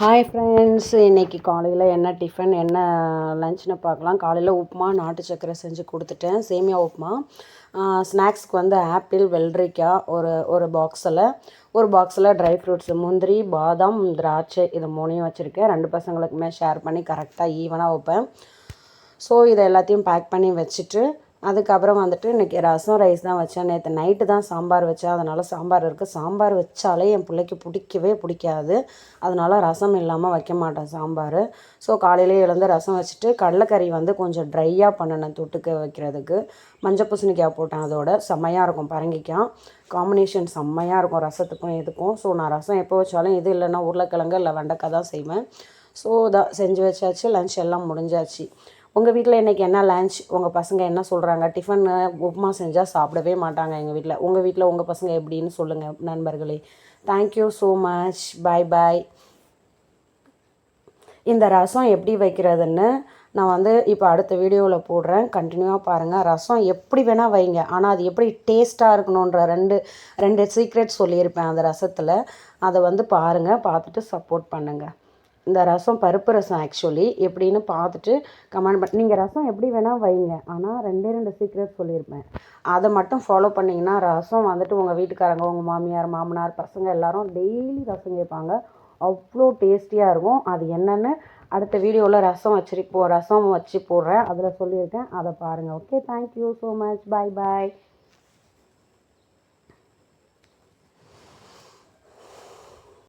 Hi friends இன்றைக்கி காலையில் என்ன டிஃபன் என்ன லஞ்ச்னு பார்க்கலாம். காலையில் உப்புமா நாட்டு சக்கரை செஞ்சு கொடுத்துட்டேன். சேமியா உப்புமா. ஸ்நாக்ஸ்க்கு வந்து ஆப்பிள் வெள்ளரிக்காய் ஒரு ஒரு பாக்ஸில் ஒரு பாக்ஸில் ட்ரை ஃப்ரூட்ஸ் முந்திரி பாதாம் திராட்சை இது மூணையும் வச்சுருக்கேன். ரெண்டு பசங்களுக்குமே ஷேர் பண்ணி கரெக்டாக ஈவனாக வைப்பேன். ஸோ இதை எல்லாத்தையும் பேக் பண்ணி வச்சுட்டு அதுக்கப்புறம் வந்துட்டு இன்றைக்கி ரசம் ரைஸ் தான் வச்சேன். நேற்று நைட்டு தான் சாம்பார் வச்சேன். அதனால் சாம்பார் இருக்குது சாம்பார் வச்சாலே என் பிள்ளைக்கு பிடிக்கவே பிடிக்காது. அதனால் ரசம் இல்லாமல் வைக்க மாட்டேன் சாம்பார். ஸோ காலையிலே எழுந்து ரசம் வச்சுட்டு கடலைக்கறி வந்து கொஞ்சம் ட்ரையாக பண்ணினேன் தொட்டுக்க வைக்கிறதுக்கு. மஞ்சள் பூசணிக்காய் போட்டேன் அதோட. செம்மையாக இருக்கும் பரங்கிக்காய். காம்பினேஷன் செம்மையாக இருக்கும் ரசத்துக்கும் இதுக்கும். ஸோ நான் ரசம் எப்போ வச்சாலும் இது இல்லைன்னா உருளைக்கிழங்கு இல்லை வெண்டைக்காய் தான் செய்வேன். ஸோ இதான் செஞ்சு வச்சாச்சு. லன்ச் எல்லாம் முடிஞ்சாச்சு. உங்கள் வீட்டில் இன்றைக்கி என்ன லன்ச் உங்கள் பசங்க என்ன சொல்கிறாங்க டிஃபன் உப்புமா செஞ்சால் சாப்பிடவே மாட்டாங்க எங்கள் வீட்டில் உங்கள் வீட்டில் உங்கள் பசங்க எப்படின்னு சொல்லுங்கள் நண்பர்களே. Thank you so much bye bye இந்த ரசம் எப்படி வைக்கிறதுன்னு நான் வந்து இப்போ அடுத்த வீடியோவில் போடுறேன். கண்டினியூவாக பாருங்கள் ரசம் எப்படி வேணால் வைங்க. ஆனால் அது எப்படி டேஸ்ட்டாக இருக்கணுன்ற ரெண்டு ரெண்டு சீக்ரெட் சொல்லியிருப்பேன் அந்த ரசத்தில். அதை வந்து பாருங்கள் பார்த்துட்டு சப்போர்ட் பண்ணுங்கள் இந்த ரசம் பருப்பு ரசம் ஆக்சுவலி எப்படின்னு பார்த்துட்டு கமெண்ட் பண்ணி நீங்கள் ரசம் எப்படி வேணால் வைங்க. ஆனால் ரெண்டே ரெண்டு சீக்ரெட் சொல்லியிருப்பேன். அதை மட்டும் ஃபாலோ பண்ணிங்கன்னா ரசம் வந்துட்டு உங்கள் வீட்டுக்காரங்க உங்கள் மாமியார் மாமனார் பசங்க எல்லோரும் டெய்லி ரசம் கேட்பாங்க. அவ்வளோ டேஸ்டியாக இருக்கும். அது என்னென்னு அடுத்த வீடியோவில் ரசம் வச்சிருப்போம் ரசம் வச்சு போடுறேன். அதில் சொல்லியிருக்கேன். அதை பாருங்கள் okay thank you so much bye bye